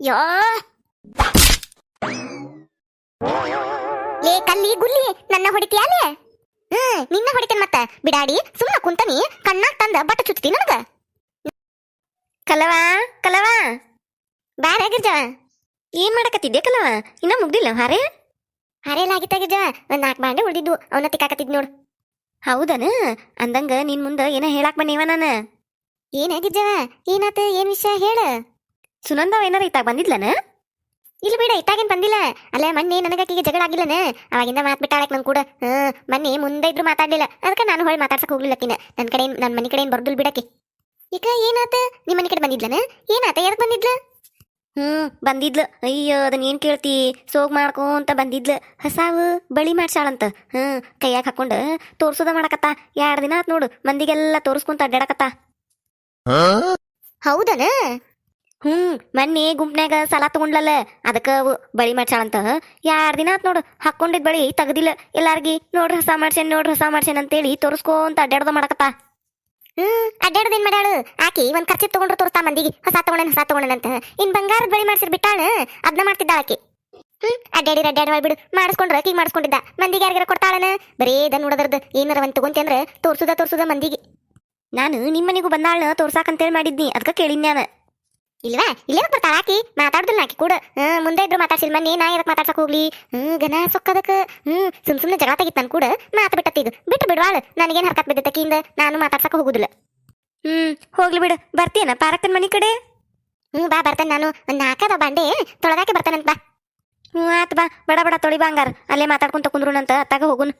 ಯೋ? ಏ, ಕಲ್ಲಿ, ಗುಲ್ಲಿ, ನನ್ನ ಹೊಡಿತೀಯಾಲೆ ಹ್ಮ್, ನಿನ್ನ ಹೊಡಿತೇನೆ ಮತ್ತ. ಬಿಡಾಡಿ ಸುಮ್ಮನೆ ಕುಂತನಿ, ಕಣ್ಣಾಗ ತಂದ ಬಟ್ಟ ಚುತ್ತಿ ನನಗ. ಕಲವ ಕಲವ. ಬಾರ ಗಿರ್ಜವ. ಏನ್ ಮಾಡಕತ್ತಿದ್ದೆ ಕಲವ? ಇನ್ನ ಮುಗ್ದಿಲ್ಲ, ಹಾರೆ? ಹಾರೆಲಾಗಿತ್ತ ಗಿರ್ಜವ? ಒಂದ್ ನಾಲ್ಕು ಬಾಂಡೆ ಉಳಿದಿದ್ದು ಅವನ ತಿಕ್ಕಾಕತ್ತಿದ್ ನೋಡು. ಹೌದನ? ಅಂದಂಗ ನಿನ್ ಮುಂದ ಏನ ಹೇಳಾಕ್ ಬನ್ನಿವ ನಾನು? ಏನ ಗಿರ್ಜವ? ಏನಾತ? ಏನ್ ವಿಷಯ ಹೇಳ? ಸುನಂದವ ಏನಾರ ಇತ್ತಾಗ ಬಂದಿದ್ಲನ? ಇಲ್ಲ ಬೇಡ ಇತ್ತಾಗೇನ್ ಬಂದಿಲ್ಲ. ಅಲ್ಲ ಮೊನ್ನೆ ನನಗಾಕಿಗೆ ಜಗಳ ಆಗಿಲ್ಲನ? ಅವಾಗಿಂದ ಮಾತ್ ಬಿಟ್ಟಾಳಕ್ ನನ್ ಕೂಡ. ಹ್ಮ್ ಮೊನ್ನೆ ಮುಂದೆ ಇದ್ರು ಮಾತಾಡ್ಲಿಲ್ಲ. ಅದಕ್ಕೆ ನಾನು ಹೊಳ್ಳಿ ಮಾತಾಡ್ಸಕ್ ಹೋಗ್ಲಿಲ್ಲಕಿನ ನನ್ ಕಡೆ ನನ್ ಮನೆ ಕಡೆ ಏನ್ ಬರ್ದುಲ್ ಬಿಡಕ್ಕೆ. ಈಗ ಏನಾತ? ನಿಮ್ ಮನೆ ಕಡೆ ಬಂದಿದ್ಲನ? ಏನಾತ? ಯಾಕೆ ಬಂದಿದ್ಲ? ಹ್ಮ್ ಬಂದಿದ್ಲು. ಅಯ್ಯೋ ಅದನ್ನ ಏನ್ ಕೇಳ್ತಿ? ಸೋಗ್ ಮಾಡ್ಕೊಂತ ಬಂದಿದ್ಲು. ಹಸಾವು ಬಳಿ ಮಾಡ್ಸಾಳಂತ ಹ್ಮ್ ಕೈಯಾಗ ಹಾಕೊಂಡು ತೋರ್ಸೋದ ಮಾಡಕತ್ತ. ಎರಡ್ ದಿನ ಆತ್ ನೋಡು. ಮಂದಿಗೆಲ್ಲ ತೋರ್ಸ್ಕೊಂತ ಅಡ್ಡಾಡಕತ್ತ. ಹೌದನ? ಹ್ಮ್ ಮನ್ನಿ ಗುಂಪ್ನ್ಯಾಗ ಸಾಲ ತಗೊಂಡ್ಲಲ್ಲ ಅದಕ್ಕ ಬಳಿ ಮಾಡ್ಸಾಳಂತ. ಯಾರ್ ದಿನ ಆತ್ ನೋಡು ಹಾಕೊಂಡಿದ್ ಬಳಿ ತಗದಿಲ್ಲ. ಎಲ್ಲಾರ್ಗಿ ನೋಡ್ರಿ ಹೊಸ ಮಾಡ್ಸೇನ್ ನೋಡ್ರಿ ಹೊಸ ಮಾಡ್ಸೇನ್ ಅಂತೇಳಿ ತೋರಿಸ್ಕೊಂತ ಅಡ್ಡಾಡ್ದ ಮಾಡಕತ್ತ. ಹ್ಮ್ ಅಡ್ಡಾಡೋದ್ ಏನ್ ಮಾಡ್ಯಾಳು? ಆಕಿ ಒಂದ್ ಖರ್ಚು ತಗೊಂಡ್ರು ತೋರಿಸ್ತಾ ಮಂದಿಗೆ. ಹೊಸ ತಗೊಂಡೇನ್ ಹೊಸ ತಗೊಂಡೇನಂತ ಇನ್ ಬಂಗಾರದ ಬಳಿ ಮಾಡ್ಸಿರ್ ಬಿಟ್ಟಾಳ ಅದ್ನ ಮಾಡ್ತಿದ್ದ ಆಕಿ. ಹ್ಮ್ ಅಡ್ಡಾಡಿ ಅಡ್ಡಾಡಿ ಬಿಡು ಮಾಡಿಸ್ಕೊಂಡ್ರ ಆಕಿಗೆ ಮಾಡಿಸ್ಕೊಂಡಿದ್ದ. ಮಂದಿಗೆ ಯಾರಿಗಾರ ಕೊಡ್ತಾಳನ? ಬರೇ ದನ್ ನೋಡದ್ರದ್ದು ಏನಾರ ಒಂದ್ ತಗೊಂತಿ ಅಂದ್ರ ತೋರ್ಸುದ ತೋರ್ಸುದ ಮಂದಿಗೆ. ನಾನು ನಿಮ್ಮನೆಗೂ ಬಂದಾಳ ತೋರ್ಸಾಕಂತೇಳಿ ಮಾಡಿದ್ನಿ. ಅದಕ್ಕ ಕೇಳಿದ್ನ್ಯಾನ. ನಾನು ಇಲ್ವಾ? ಇಲ್ಲೇ ಬರ್ತಾಳ ಆಕಿ? ಮಾತಾಡುದಿಲ್ಲ ಆಕಿ ಕೂಡ. ಹ್ಮ್ ಮುಂದೆ ಇದ್ರು ಮಾತಾಡ್ಸಿಲ್ ಮನೆ ನಾ ಎದಕ್ ಮಾತಾಡ್ಸಕ್ ಹೋಗ್ಲಿ? ಹ್ಮ್ ಗನ ಸೊಕ್ಕದಕ್ ಹ್ಮ್ ಸುಮ್ ಸುಮ್ನೆ ಜಗಳ ತೆಗಿತ್ ನನ್ ಕೂಡ. ಮಾತು ಬಿಟ್ಟತ್ತೀಗ ಬಿಟ್ಟು ಬಿಡ್ವಾಳ ನನಗೇನ್ ಹರ್ಕತ್ ಬಿದ್ದೈತೆ ಆಕಿಯಿಂದ ನಾನು ಮಾತಾಡ್ಸಕ್ ಹೋಗುದಿಲ್ಲ. ಹ್ಮ್ ಹೋಗ್ಲಿ ಬಿಡು. ಬರ್ತೀಯನ ಪಾರಕ್ಕನ್ ಮನೆ ಕಡೆ? ಹ್ಮ್ ಬಾ ಬರ್ತೇನೆ ನಾನು. ಒಂದ್ ಹಾಕದ ಬಂಡೆ. ತೊಳೆದಾಕೆ ಬರ್ತಾನಂತ ಬಾ. ಹ್ಮ್ ಆತ್ ಬಾ. ಬಡ ಬಡ ತೊಳಿ ಬಾಂಗಾರ ಅಲ್ಲೇ ಮಾತಾಡ್ಕೊಂತ ಕುಂದ್ರುನಂತ ಅತ್ತಾಗ ಹೋಗುನ್.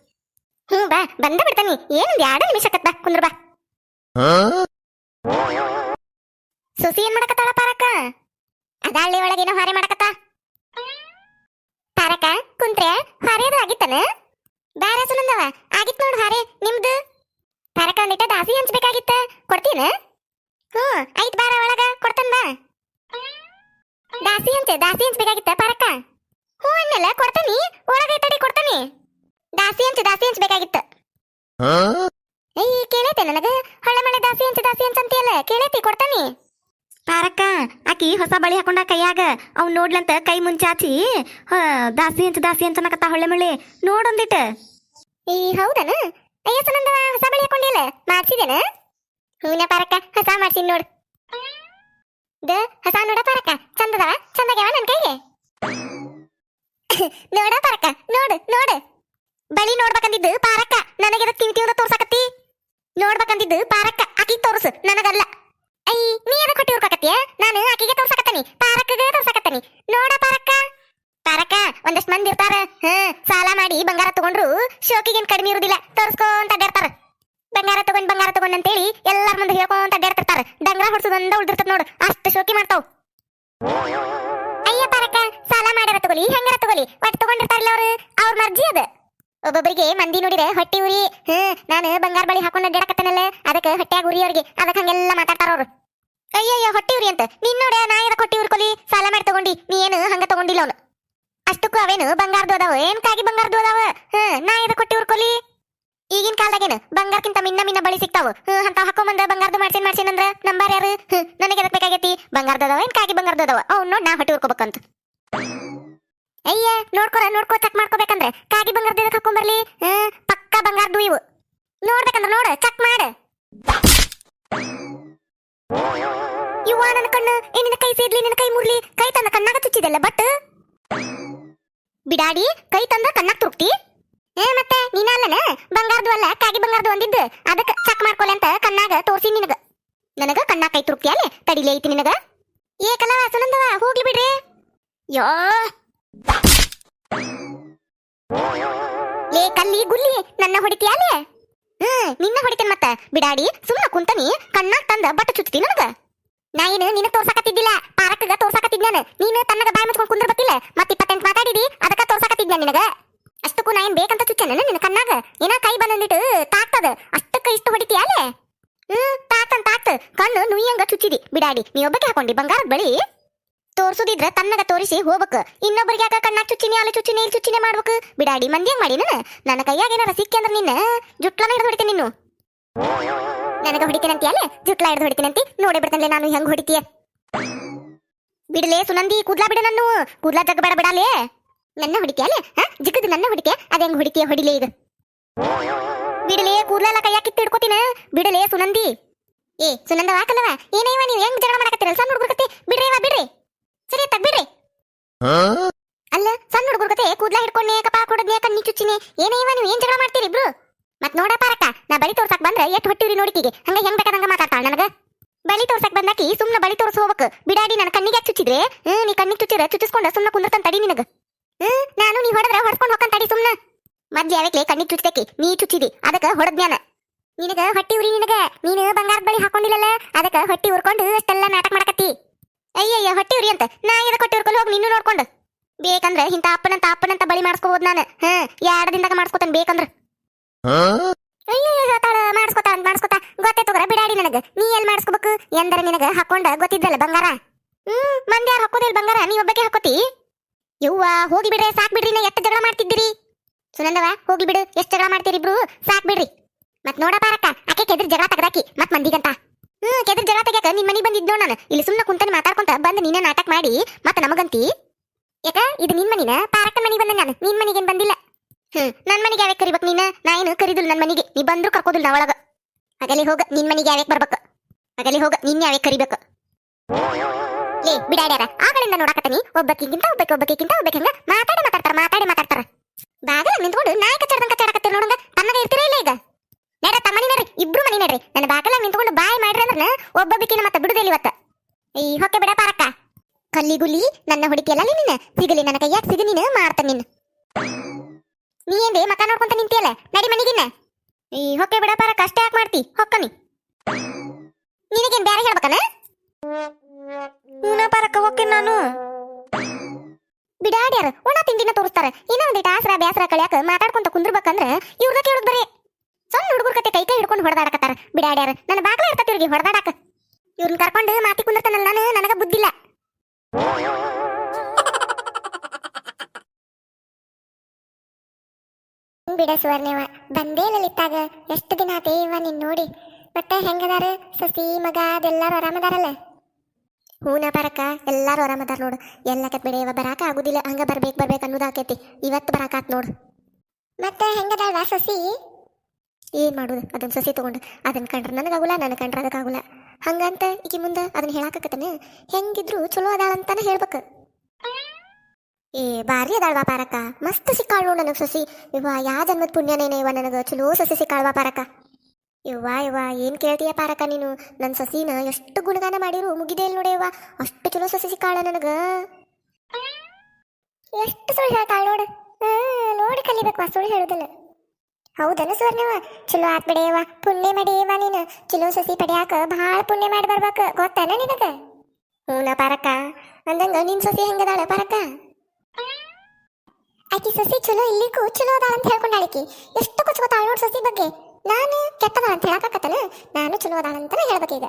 ಹ್ಮ್ ಬಾ. ಬಂದ ಬಿಡ್ತಾನಿ. ಏನ್ ಎರಡು ನಿಮಿಷ ಆಕತ್ ಬಾ. ಕುಂದ್ರ ಬಾ. ಸುಸಿ ಏನ್ ಮಾಡಕತ್ತಾಳ ಪಾರಕ್ಕ ಅದಾಳ್ಳಿ ಒಳಗೇನೋ ಹಾರೆ ಮಾಡಕತ್ತ? ಪಾರಕ ಕುಂತ್ರೆ ಹಾರೆದು ಆಗಿತ್ತನ? ಬ್ಯಾರೆ ಸುನಂದವ ಆಗಿತ್ ನೋಡು ಹಾರೆ ನಿಮ್ದು? ಪಾರಕ ಒಂದಿಟ್ಟ ದಾಸಿ ಹಂಚ್ಬೇಕಾಗಿತ್ತ? ಕೊಡ್ತೀನ? ಹ್ಞೂ ಐತ್ ಬಾರ ಒಳಗ ಕೊಡ್ತನ್ ಬಾ. ದಾಸಿ ಹಂಚೆ ದಾಸಿ ಹಂಚ್ಬೇಕಾಗಿತ್ತ ಪಾರಕ್ಕ ಹ್ಞೂ ಅನ್ನಲ್ಲ ಕೊಡ್ತಾನಿ. ಒಳಗೆ ತಡಿ ಕೊಡ್ತಾನಿ. ದಾಸಿ ಹಂಚು ದಾಸಿ ಹಂಚ್ಬೇಕಾಗಿತ್ತ. ಏಯ್ ಕೇಳೈತೆ ನನಗ? ಹೊಳೆ ಮಳೆ ದಾಸಿ ಹಂಚು ದಾಸಿ ಹಂಚ ಅಂತೀಯಲ್ಲ? ಕೇಳೈತಿ ಕೊಡ್ತಾನಿ. ಪಾರಕ್ಕ ಆಕಿ ಹೊಸ ಬಳಿ ಹಾಕೊಂಡ ಕೈಯಾಗ ಅವ್ ನೋಡ್ಲಂತ ಕೈ ಮುಂಚಾಚಿ ದಾಸಿ ಅಂತ ದಾಸಿ ಅಂತ ನಕತ್ತ ಹೊಳ್ಳೆ ಮಳೆ ನೋಡೊಂದಿಟ. ಈ ಹೌದನ? ಅಯ್ಯ, ಸುನಂದವ, ಹೊಸ ಬಳಿ ಹಾಕೊಂಡಿಲ್ಲ? ಮಾಡ್ಸಿದೇನ ಹೂನ ಪಾರಕ್ಕ ಹೊಸ ಮಾಡ್ಸಿನ್ ನೋಡ್. ದ, ಹೊಸ ನೋಡ ಪಾರಕ್ಕ ಚಂದದವ, ಚಂದಾಗ್ಯಾವ ನನ್ ಕೈಗೆ? ನೋಡ ಪಾರಕ್ಕ ನೋಡು ನೋಡು. ಬಳಿ ನೋಡ್ಬೇಕಂದಿದ್ದು ಪಾರಕ್ಕ ನನಗೆ ತಿಂತಿ ತಿಂದ ತೋರ್ಸಾಕತ್ತಿ. ನೋಡ್ಬೇಕಂದಿದ್ದು ಪಾರಕ್ಕ ಆಕಿ ತೋರ್ಸು, ನನಗಲ್ಲ. ಐ ನೀ ಎದಕ್ ಹೊಟ್ಟಿ ಉರ್ಕಾಕತ್ತೀಯ ನಾನು ಆಕಿಗೆ ತೋರ್ಸಾಕತ್ತೀನಿ ಪಾರಕ್ಕಗೆ ತೋರ್ಸಾಕತ್ತೀನಿ. ನೋಡ ಪಾರಕ್ಕ ಪಾರಕ್ಕ ಒಂದಷ್ಟು ಮಂದಿ ಇರ್ತಾರ. ಹ, ಸಾಲ ಮಾಡಿ ಬಂಗಾರ ತಗೊಂಡ್ರು ಶೋಕಿಗೇನ್ ಕಡಿಮೆ ಇರುದಿಲ್ಲ. ತೋರ್ಸ್ಕೊಂತ ಅಡ್ಡಾಡ್ತಾರ ಬಂಗಾರ ತಗೊಂಡ್ ಬಂಗಾರ ತಗೊಂಡ್ ಅಂತೇಳಿ ಎಲ್ಲಾರ ಮುಂದೆ ಹೇಳ್ಕೊಂತ ಅಡ್ಡಾಡ್ತಿರ್ತಾರ ಡಂಗ್ರ ಹೊಡ್ಸೋದಂದ ಉಳ್ದಿರ್ತದ ನೋಡು. ಅಷ್ಟು ಶೋಕಿ ಮಾಡ್ತಾವ್. ಅಯ್ಯ ಪಾರಕ್ಕ ಸಾಲ ಮಾಡ್ಯಾರ ತಗೊಲಿ ಹೆಂಗಾರ ತಗೊಲಿ ಒಟ್ ತಗೊಂಡಿರ್ತಾರಲ್ಲ ಅವ್ರು. ಅವ್ರ ಮರ್ಜಿ ಅದ. ಒಬ್ಬೊಬ್ಬರಿಗೆ ಮಂದಿ ನೋಡಿದ್ರೆ ಹೊಟ್ಟಿ ಉರಿ. ಹ್ಮ್, ನಾನು ಬಂಗಾರ ಬಳಿ ಹಾಕೊಂಡು ಅಡ್ಡಾಡಕತ್ತನಲ್ಲ ಅದಕ್ಕೆ ಹೊಟ್ಟೆಯಾಗ ಉರಿ ಅವ್ರಿಗೆ. ಅದಕ್ಕೆ ಹಂಗೆಲ್ಲ ಮಾತಾಡ್ತಾರ ಅವ್ರು. ಅಯ್ಯಯ್ಯ, ಹೊಟ್ಟಿವ್ರಿ ಅಂತ. ನೀನ್ ನೋಡ ನಾ ಕೊಟ್ಟಿ ಉರ್ಕೊಲಿ ಸಾಲ ಮಾಡಿ ತಗೊಂಡಿ. ನೀ ಏನು ಹಂಗ ತಗೊಂಡಿಲ್ಲ ಅವನು. ಅಷ್ಟಕ್ಕೂ ಅವೇನು ಬಂಗಾರದು ಅದಾವ? ಏನ್ ಕಾಗಿ ಬಂಗಾರದು ಅದಾವ? ಹ್ಮ್, ನಾ ಎದಕ್ ಕೊಟ್ಟಿ ಉರ್ಕೊಲಿ ಈಗಿನ ಕಾಲದಾಗೇನು ಬಂಗಾರಕ್ಕಿಂತ ಮಿನ್ನ ಮಿನ್ನ ಬಳಿ ಸಿಗ್ತಾವ. ಹ್ಮ್ ಅಂತ ಹಾಕೊಂಬಂದ ಬಂಗಾರದು ಮಾಡ್ಸೇನ್ ಮಾಡ್ಸೇನ್ ಅಂದ್ರ? ನಂಬರ್ ಯಾರು? ನನಗೆ ಎದಕ್ ಬೇಕಾಗೈತಿ? ಬಂಗಾರದು ಅದಾವ, ಏನ್ ಕಾಗಿ ಬಂಗಾರದು ಅದಾವ? ಅವ್ ನೋಡ್ ನಾ ಹೊಟ್ಟಿ ಉರ್ಕೋಬೇಕಂತ ಅಯ್ಯ, ನೋಡ್ಕೊರ, ನೋಡ್ಕೊ, ಚೆಕ್ ಮಾಡ್ಕೋಬೇಕಂದ್ರೆ. ಕಾಗಿ ಬಂಗಾರದ ಹಾಕೊಂಬರ್ಲಿ ಹ್ಮ್, ಪಕ್ಕ ಬಂಗಾರದು ಇವು. ನೋಡ್ಬೇಕಂದ್ರ ನೋಡ, ಚೆಕ್ ಮಾಡ. ಇವ್ವ ನನ್ನ ಕಣ್ಣು. ನಿನ್ನ ಕೈ ಸೇರ್ಲಿ ನಿನ್ನ ಕೈ ಮುರ್ಲಿ. ಕೈ ತಂದ ಕಣ್ಣಾಗ ಚುಚ್ಚಿದಲ್ಲ, ಬಟ್. ಬಿಡಾಡಿ, ಕೈ ತಂದ ಕಣ್ಣಾಗ ತುರುಕ್ತಿ ಏ, ಮತ್ತೆ, ನೀನ ಅಲ್ಲನ? ಬಂಗಾರದು ಅಲ್ಲ, ಕಾಗಿ ಬಂಗಾರದು ಒಂದಿದ್ದು. ಅದಕ್ಕೆ ಚೆಕ್ ಮಾಡ್ಕೊಲೆ ಅಂತ ಕಣ್ಣಾಗ ತೋರ್ಸಿ ನಿನಗ. ನನಗ ಕಣ್ಣಾಗ ಕೈ ತುರುಕ್ತಿ ಅಲ್ಲೇ? ತಡಿಲೇ ಐತಿ ನಿನಗ. ಏ ಕಲವ ಸುನಂದವ ಹೋಗ್ಲಿ ಬಿಡ್ರಿ. ಯೋ. ಲೇ ಕಲ್ಲಿ, ಗುಲ್ಲಿ, ನನ್ನ ಹೊಡಿತೀಯಾಲೆ ಹ್ಮ್, ನಿನ್ನ ಹೊಡಿತೇನ್ ಮತ್ತ? ಬಿಡಾಡಿ ಸುಮ್ಮನೆ ಕುಂತನಿ, ಕಣ್ಣಾಗ ತಂದ ಬಟ್ಟ ಚುತ್ತಿ ನನಗ. ನಾ ಏನು ನಿನ್ನ ತೋರ್ಸಾಕತ್ತಿದ್ದಿಲ್ಲ? ತೋರ್ಸಾಕತ್ತಿದ್ ನಾನು. ನೀನು ತನ್ನಗ ಬಾಯಿ ಮುಚ್ಕೊಂಡು ಕುಂದ್ರ ಬತ್ತಿಲ್ಲ ಮತ್ ಇಪ್ಪತ್ತೆಂಟು ಮಾತಾಡಿದಿ, ಅದಕ್ಕ ತೋರ್ಸಾಕತ್ತಿದ್ನ ನಿನಗ. ಅಷ್ಟಕ್ಕೂ ನಾ ಏನ್ ಬೇಕಂತ ಚುಚ್ಚನ ನಿನ್ನ ಕಣ್ಣಾಗ? ಏನ ಕೈ ಬಂದಿಟ್ಟು ತಾಕ್ತದ ಅಷ್ಟಕ್ಕ ಇಷ್ಟು ಹೊಡಿತೀಯಾಲೆ ಹ್ಮ್ ತಾಕ್ತನ್ ತಾಕ್ತ ಕಣ್ಣು ನುಯ್ಯಂಗ ಚುಚ್ಚಿದಿ. ಬಿಡಾಡಿ, ನೀ ಒಬ್ಬಕ್ಕೆ ಹಾಕೊಂಡಿ, ಬಂಗಾರದ ಬಳಿ. ತೋರ್ಸುದಿದ್ರ ತನ್ನಗ ತೋರಿಸಿ ಹೋಗ್ಬೇಕು. ಇನ್ನೊಬ್ಬರಿಗೆ ಯಾಕ ಕಣ್ಣಾಗ ಚುಚ್ಚಿನಿ, ಅಲ್ಲಿ ಚುಚ್ಚಿನಿ, ಇಲ್ಲಿ ಚುಚ್ಚಿನಿ ಮಾಡ್ಬೇಕು? ಬಿಡಾಡಿ ಮಂದಿ ಹೆಂಗ್ ಮಾಡಿ ನಾನು. ನನ್ನ ಕೈಯಾಗ ಏನಾರ ಸಿಕ್ಕಿ ಅಂದ್ರೆ ನಿನ್ನ ಜುಟ್ಲನ ಹಿಡಿದು ಹೊಡಿತೀನಿ ನೀನು. ನನಗ ಹೊಡಿತೀನಂತಿ ಅಲ್ಲೇ ಜುಟ್ಲ ಹಿಡಿದು ಹೊಡಿತೀನಂತಿ? ನೋಡೇ ಬಿಡ್ತಾನೆ ನಾನು ಹೆಂಗ್ ಹೊಡಿತೀಯ? ಬಿಡಲೇ ಸುನಂದಿ, ಕೂದ್ಲಾ ಬಿಡ ನನ್ನ. ಕೂದ್ಲಾ ಜಗ್ಗ ಬೇಡ ಬಿಡಲೇ. ನನ್ನ ಹೊಡಿಕೆ ಅಲ್ಲೇ ಜಿಗದು ನನ್ನ ಹೊಡಿಕೆ ಅದ ಹೆಂಗ್ ಹೊಡಿತೀಯ ಹೊಡಿಲೇ ಈಗ. ಬಿಡಲೇ ಕೂದ್ಲೆಲ್ಲ ಕೈಯಾಗ ಕಿತ್ತು ಹಿಡ್ಕೋತೀನ. ಬಿಡಲೇ ಸುನಂದಿ. ಏ ಸುನಂದ ವಾಕಲ್ಲವ ಏನೇವ ನೀವು? ಹೆಂಗ್ ಜಗಳ ಮಾಡಕತ್ತೀರ ಸಣ್ಣ ಹುಡುಗರ ಕತೆ. ಬಿಡ್ರಿ ಅವ ಬಿಡ್ರಿ. ಸರಿ ತಗ್ ಬಿಡ್ರಿ. ಅಲ್ಲ, ಸಣ್ಣ ಹುಡುಗರ್ಕತ್ತೆ ಕೂದ್ಲ ಹಿಡ್ಕೊಂಡೆ ಕಪಾ ಕೊಡದ್ನೆ ಕಣ್ಣಿ ಚುಚ್ಚಿನಿ. ಏನೇವ ನೀವು? ಏನ್ ಜಗಳ ಮಾಡ್ತೀರಿ ಇಬ್ರು? ಮತ್ ನೋಡ ಪಾರಕ್ಕ, ನಾ ಬಳಿ ತೋರ್ಸಕ್ ಬಂದ್ರೆ ಎಷ್ಟ್ ಹೊಟ್ಟಿವ್ರಿ ನೋಡಿಕಿಗೆ. ಹಂಗ ಹೆಂಗ್ ಬೇಕಾದಂಗ ಮಾತಾಡ್ತಾಳ ನನಗ? ಬಳಿ ತೋರ್ಸಕ್ ಬಂದಾಕಿ ಸುಮ್ನ ಬಳಿ ತೋರ್ಸ ಹೋಗ್ಬೇಕು. ಬಿಡಾಡಿ ನನ್ನ ಕಣ್ಣಿಗೆ ಚುಚ್ಚಿದ್ರೆ? ಹ್ಮ್, ನೀ ಕಣ್ಣಿಗೆ ಚುಚ್ಚಿರ ಚುಚ್ಚಿಸ್ಕೊಂಡ ಸುಮ್ನ ಕುಂದ್ರತನ್ ತಡಿ ನಿನಗ. ಹ್ಮ್, ನಾನು ನೀ ಹೊಡೆದ್ರೆ ಹೊಡ್ಕೊಂಡ್ ಹೋಗ್ತಾನ ತಡಿ ಸುಮ್ನ. ಮದ್ಯ ಯಾವಕ್ಲೆ ಕಣ್ಣಿಗೆ ಚುಚ್ಚಿದಕ್ಕೆ ನೀ ಚುಚ್ಚಿದಿ. ಅದಕ್ಕ ಹೊಡದ್ನ್ಯಾನ ನಿನಗ ಹೊಟ್ಟಿ ಉರಿ ನಿನಗ. ನೀನು ಬಂಗಾರದ ಬಳಿ ಹಾಕೊಂಡಿಲ್ಲಲ್ಲ? ಅದಕ್ಕ ಹೊಟ್ಟಿ ಉರ್ಕೊಂಡು ಅಷ್ಟೆಲ್ಲ ನಾಟಕ ಮಾಡಕತ್ತಿ. ಅಯ್ಯಯ್ಯ, ಹೊಟ್ಟಿ ಉರಿ ಅಂತ. ನಾ ಇದಕ್ಕೆ ಹೊಟ್ಟಿ ಉರ್ಕೊಂಡು ಹೋಗಿ ನಿನ್ನೂ ನೋಡ್ಕೊಂಡು? ಬೇಕಂದ್ರೆ ಇಂತ ಅಪ್ಪನಂತ ಅಪ್ಪನಂತ ಬಳಿ ಮಾಡಿಸ್ಕೋಬೋದು ನಾನು. ಹಾ ಎರಡು ದಿನದಾಗ ಮಾಡಿಸ್ಕೋತಾನೆ ಬೇಕಂದ್ರ? ಮಾಡಿಸ್ಕೊತಾ ಅಂತ ಮಾಡಿಸ್ಕೊತಾ ಗೊತ್ತೇ ತಗೋರ, ಬಿಡಾಡಿ ನನಗ. ನೀ ಎಲ್ಲಿ ಮಾಡಿಸ್ಕೋಬೇಕು? ಎಂದರ ನಿನಗ ಹಾಕೊಂಡ ಗೊತ್ತಿದ್ದಲ್ಲ ಬಂಗಾರ? ಹ್ಮ್ ಮಂದಿ ಯಾರು ಹಾಕೋದಿಲ್ಲ ಬಂಗಾರ? ನೀ ಒಬ್ಬಕ್ಕೆ ಹಾಕೋತಿ? ಯವ್ವ, ಹೋಗಿ ಬಿಡ್ರೆ ಸಾಕ್ ಬಿಡ್ರಿ, ನಾ ಎಷ್ಟು ಜಗಳ ಮಾಡ್ತಿದ್ದೀರಿ? ಸುನಂದವ ಹೋಗಿ ಬಿಡು. ಎಷ್ಟು ಜಗಳ ಮಾಡ್ತೀರಿ ಇಬ್ರು? ಸಾಕ್ ಬಿಡ್ರಿ. ಮತ್ ನೋಡ ಪಾರಕ್ಕ, ಆಕೆ ಕೆದ್ರ ಜಗಳ ತಗದಾಕಿ, ಮತ್ ಮಂದಿಗಂತ. ಹ್ಮ್, ಕೆದ್ರ ಜಗಳ ತೆಗ್ಯಾಕ ನಿನ್ ಮನಿ ಬಂದಿದ್ದೋ ನಾನು. ಇಲ್ಲಿ ಸುಮ್ಮನೆ ಕುಂತಾನೆ ಮಾತಾಡ್ಕೊಂತ ಬಂದ್ ನೀನೇ ನಾಟಕ ಮಾಡಿ ಮತ್ತ ನಮಗಂತಿ. ಯಾಕ? ಇದು ನಿನ್ ಮನಿನ? ಪಾರಕ್ಕ ಮನಿ ಬಂದ ನಾನು. ನಿನ್ ಮನಿಗೇನ್ ಬಂದಿಲ್ಲ. ಹ್ಮ್, ನನ್ ಮನೆಗೆ ಯಾವಾಗ ಕರಿಬೇಕು ನೀನ? ನಾ ಏನು ಕರಿದಿಲ್ಲ ನನ್ ಮನೆಗೆ. ನೀ ಬಂದ್ರು ಕರ್ಕೋದಿಲ್ಲ ನಾ ಒಳಗ. ಅಗಲಿ ಹೋಗ, ನಿನ್ ಮನಿಗೆ ಯಾವಾಗ ಬರ್ಬೇಕು? ಅಗಲಿ ಹೋಗ, ನಿನ್ ಯಾವಾಗ ಕರಿಬೇಕು? ಏ, ಬಿಡಾಡ್ಯಾರ ಆಗಳಿಂದ ನೋಡಕತ್ತೀನಿ. ಒಬ್ಬಕಿಗಿಂತ ಒಬ್ಬಕ್ಕೆ ಒಬ್ಬಕ್ಕಿಂತ ಒಬ್ಬಕ್ಕೆ ಹಂಗ ಮಾತಾಡಿ ಮಾತಾಡ್ತಾರ ಮಾತಾಡಿ ಮಾತಾಡ್ತಾರ. ಬಾಗಲ ನಿಂತ್ಕೊಂಡು ನಾಯಿ ಕಚ್ಚಾಡ್ದಂಗ ಕಚ್ಚಾಡಕತ್ತೀರ ನೋಡಂಗ. ತನ್ನಗ ಇರ್ತೀರ ಇಲ್ಲ ಈಗ? ನಡ ತಮ್ಮನಿ ನಡ್ರಿ, ಇಬ್ರು ಮನಿ ನಡ್ರಿ. ನನ್ನ ಬಾಗಲ ನಿಂತ್ಕೊಂಡು ಬಾಯ್ ಮಾಡ್ರಿ ಅಂದ್ರ ಒಬ್ಬೊಬ್ಬಕಿನ ಮತ್ತೆ ಬಿಡುದಿಲ್ಲ ಇವತ್ತ. ಈ ಹೊಕ್ಕೆ ಬಿಡ ಪಾರಕ್ಕ. ಕಲ್ಲಿಗುಲಿ, ನನ್ನ ಹುಡುಕಿಯಲ್ಲ ನೀನ. ಸಿಗಲಿ ನನ್ನ ಕೈಯಾಗ, ಸಿಗ ನೀನು, ಮಾಡ್ತಾನೆ ನಿನ್ನ ನೀ ಏನ್ರಿ ಮಕ ನೋಡ್ಕೊಂತ ನಿಂತಿಯಲ್ಲ? ನಡಿ ಮನಿಗಿನ್ನ. ಈ ಹೊಕ್ಕೆ ಬಿಡ ಕಷ್ಟ ಯಾಕೆ ಮಾಡ್ತಿ? ಹೊಕ್ಕನಿ ನಿನಗೇನ್ ಬ್ಯಾರೆ ಹೇಳ್ಬೇಕನ? ಹೂನ ಪಾರಕ್ಕ ಹೊಕ್ಕೆ ನಾನು. ಬಿಡಾಡ್ಯಾರ ಒಣ ತಿಂಡಿನ ತೋರಿಸ್ತಾರ. ಇನ್ನ ಒಂದಿಟ್ಟು ಆಸರ ಬ್ಯಾಸರ ಕಳ್ಯಾಕ ಮಾತಾಡ್ಕೊಂತ ಕುಂದ್ರಬೇಕಂದ್ರ ಇವ್ರನ್ನ ಕೇಳುದ್ ಬರೀ. ಸಣ್ಣ ಹುಡುಗರ ಕತೆ ಕೈ ಕೈ ಹಿಡ್ಕೊಂಡು ಹೊಡೆದಾಡಕತ್ತಾರ. ಬಿಡಾಡ್ಯಾರ ನನ್ನ ಬಾಗ್ಲ ಇರ್ತತಿವ್ರಿಗೆ ಹೊಡೆದಾಡಕ. ಇವ್ರನ್ನ ಕರ್ಕೊಂಡು ಮಾತಿ ಕುಂದಿರ್ತಾನಲ್ಲ ನಾನು, ನನಗ ಬುದ್ಧಿಲ್ಲ. ಬಿಡ ಸುವರ್ಣವ. ಬಂದೇ ಲಲಿತಾಗ, ಎಷ್ಟು ದಿನ ಆತೇ ಇವ ನೋಡಿ. ಮತ್ತೆ ಹೆಂಗದಾರ ಸಸಿ, ಮಗ, ಅದೆಲ್ಲಾರು ಆರಾಮದಾರಲ್ಲ? ಹೂನ ಬರಕ ಎಲ್ಲಾರು ಆರಾಮದಾರ ನೋಡು. ಎಲ್ಲಕತ್ ಬಿಡ ಇವ ಬರಾಕ ಆಗುದಿಲ್ಲ, ಹಂಗ ಬರ್ಬೇಕು ಬರ್ಬೇಕು ಅನ್ನೋದಾಕೈತಿ ಇವತ್ತು ಬರಾಕಾತ್ ನೋಡು. ಮತ್ತೆ ಹೆಂಗದಾಳ ಸಸಿ? ಏನ್ ಮಾಡುದು? ಅದನ್ನ ಸಸಿ ತಗೊಂಡು ಅದನ್ನ ಕಂಡ್ರೆ ನನಗಾಗುಲ್ಲ, ನನ್ನ ಕಂಡ್ರೆ ಅದಕ್ಕಾಗುಲ್ಲ. ಹಂಗಂತ ಈಕಿ ಮುಂದೆ ಅದನ್ನ ಹೇಳಾಕತ್ತನ ಹೆಂಗಿದ್ರು ಚಲೋ ಅದಾಳಂತಾನೆ ಹೇಳ್ಬೇಕು. ಏ ಬಾರಿ ಅದಾಳ್ವಾ ಪಾರಕ್ಕ. ಮಸ್ತ್ ಸಿಕ್ಕಾಳು ನನಗೆ ಸಸಿ. ಇವ ಯಾ ಜನ್ಮದ ಪುಣ್ಯನೇನೆ ಇವ? ನನಗೆ ಚಲೋ ಸಸಿ ಸಿಕ್ಕಾಳ್ವಾ ಪಾರಕ್ಕ. ಇವ್ವ ಇವ್ವ ಏನು ಕೇಳ್ತೀಯ ಪಾರಕ್ಕ ನೀನು? ನನ್ನ ಸಸಿನ ಎಷ್ಟು ಗುಣಗಾನ ಮಾಡಿರು, ಮುಗಿದೇ ಇಲ್ಲ ನೋಡಿ ಇವ್ವ ಅಷ್ಟು ಚಲೋ ಸಸಿ ಸಿಕ್ಕಾಳ ನನಗೆ. ಎಷ್ಟು ಸುಳ್ಳು ಹೇಳ್ತಾಳ ನೋಡು. ನೋಡಿ ಕಲಿಬೇಕು ಸುಳ್ಳು ಹೇಳುದಿಲ್ಲ ಹೌದನ ಸುವರ್ಣವ ಚಲೋ ಆತ್ ಬಿಡೆಯವ ಪುಣ್ಯ ಮಾಡಿಯವ ನೀನು. ಚಲೋ ಸಸಿ ಪಡ್ಯಾಕ ಭಾಳ ಪುಣ್ಯ ಮಾಡಿ ಬರ್ಬೇಕು ಗೊತ್ತನ ನಿನಗೆ? ಹೂನ ಪಾರಕ್ಕ. ಅಂದಂಗ ನಿನ್ ಸಸಿ ಹೆಂಗದಾಳ ಪಾರಕ್ಕ? ಆಕಿ ಸಸಿ ಚಲೋ ಇಲ್ಲಿಗೂ ಚಲೋ ಅದ ಅಂತ ಹೇಳ್ಕೊಂಡಾಳಿಕಿ ಎಷ್ಟು ಕೊಚ್ಕೋತಾಳ ನೋಡ್ ಸಸಿ ಬಗ್ಗೆ. ನಾನು ಕೆಟ್ಟದ ಅಂತ ಹೇಳಕತ್ತನ ನಾನು ಚಲೋ ಅದಾಳ ಅಂತಾನೆ ಹೇಳ್ಬೇಕೀಗ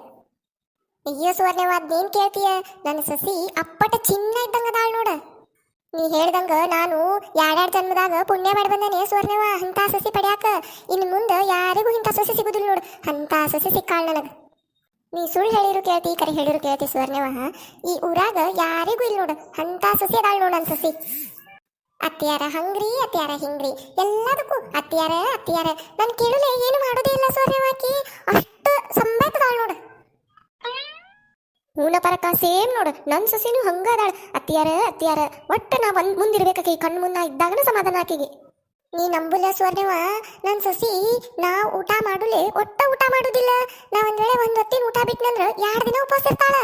ಅಯ್ಯೋ ಸುವರ್ಣವ ಅದೇನ್ ಕೇಳ್ತೀಯ? ನನ್ನ ಸಸಿ ಅಪ್ಪಟ ಚಿನ್ನ ಇದ್ದಂಗ ಅದಾಳ ನೋಡ. ನೀ ಹೇಳ್ದಂಗ ನಾನು ಯಾರ್ಯಾರ ಜನ್ಮದಾಗ ಪುಣ್ಯ ಮಾಡಿ ಬಂದಾನೆ ಸುವರ್ಣವ ಅಂತ ಸಸಿ ಪಡ್ಯಾಕ? ಇನ್ನು ಮುಂದೆ ಯಾರಿಗೂ ಇಂಥ ಸಸಿ ಸಿಗುದಿಲ್ಲ ನೋಡು. ಅಂತ ಸಸಿ ಸಿಕ್ಕಾಳ ನನಗ. ನೀ ಸುಳ್ಳು ಹೇಳಿರು ಕೇಳ್ತಿ ಕರೆ ಹೇಳಿರು ಕೇಳ್ತಿ ಸುವರ್ಣವ ಈ ಊರಾಗ ಯಾರಿಗೂ ಇಲ್ಲ ನೋಡು. ಅಂತ ಸಸಿ ಅದಾಳ ನೋಡು ನನ್ನ ಸಸಿ. ಅತ್ತಿಯಾರ ಹಂಗ್ರಿ, ಅತ್ತಿಯಾರ ಹಿಂಗ್ರಿ. ಎಲ್ಲದಕ್ಕೂ ಅತ್ತಿಯಾರ ಅತ್ತಿಯಾರ. ನಾನು ಕೇಳಲೆ ಏನು ಮಾಡೋದೇ ಇಲ್ಲ ಸೂರ್ಯವಾಕಿ ಅಷ್ಟು ಸಂಬಾಯ್ತದಾಳ ನೋಡು. ಹೂನ ಪರಕ ಸೇಮ್ ನೋಡು. ನನ್ನ ಸೊಸಿನೂ ಹಂಗದಾಳ. ಅತ್ತಿಯಾರ ಅತ್ತಿಯಾರ. ಒಟ್ಟು ನಾ ಒಂದ್ ಮುಂದಿರ್ಬೇಕಾಕಿ, ಕಣ್ಣು ಮುನ್ನ ಇದ್ದಾಗನ ಸಮಾಧಾನ ಆಕಿಗೆ. ನೀ ನಂಬುಲ್ಲ ಸ್ವರ್ಣವ ನನ್ನ ಸೊಸಿ, ನಾ ಊಟ ಮಾಡುಲೆ, ಒಟ್ಟ ಊಟ ಮಾಡುದಿಲ್ಲ. ನಾ ಒಂದ್ ವೇಳೆ ಒಂದ್ ಹೊತ್ತಿನ ಊಟ ಬಿಟ್ನಂದ್ರ ಎರಡು ದಿನ ಉಪವಾಸ ಇರ್ತಾಳ?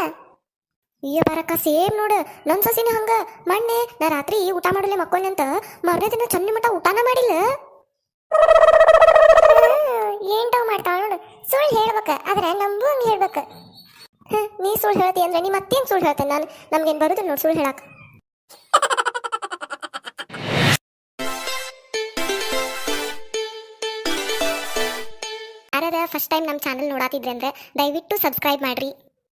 ಅಯ್ಯ ಬರಕ ಸೇಮ್ ನೋಡು. ನನ್ನ ಸಸಿನ ಹಂಗ. ಮೊನ್ನೆ ನಾ ರಾತ್ರಿ ಊಟ ಮಾಡಲೆ ಮಕ್ಕೊಂಡೆ ಅಂತ. ಮರನೇ ದಿನ ಚಂದ ಮಟ ಊಟನ ಮಾಡಿಲ್ಲ. ಏನ್ಟಾವ್ ಮಾಡ್ತಾಳ ನೋಡು. ಸುಳ್ಳು ಹೇಳ್ಬೇಕ, ಆದ್ರೆ ನಂಬು ಹಂಗ ಹೇಳ್ಬೇಕ. ನೀ ಸುಳ್ಳು ಹೇಳ್ತಿ ಅಂದ್ರೆ ನೀ ಮತ್ತೇನ್ ಸುಳ್ಳು ಹೇಳ್ತೇನೆ ನಾನು? ನಮ್ಗೇನ್ ಬರುದು ನೋಡು ಸುಳ್ಳು ಹೇಳಕ್. ಯಾರಾರ ಫಸ್ಟ್ ಟೈಮ್ ನಮ್ಮ ಚಾನಲ್ ನೋಡಾತಿದ್ರೆ ಅಂದ್ರೆ ದಯವಿಟ್ಟು ಸಬ್ಸ್ಕ್ರೈಬ್ ಮಾಡ್ರಿ.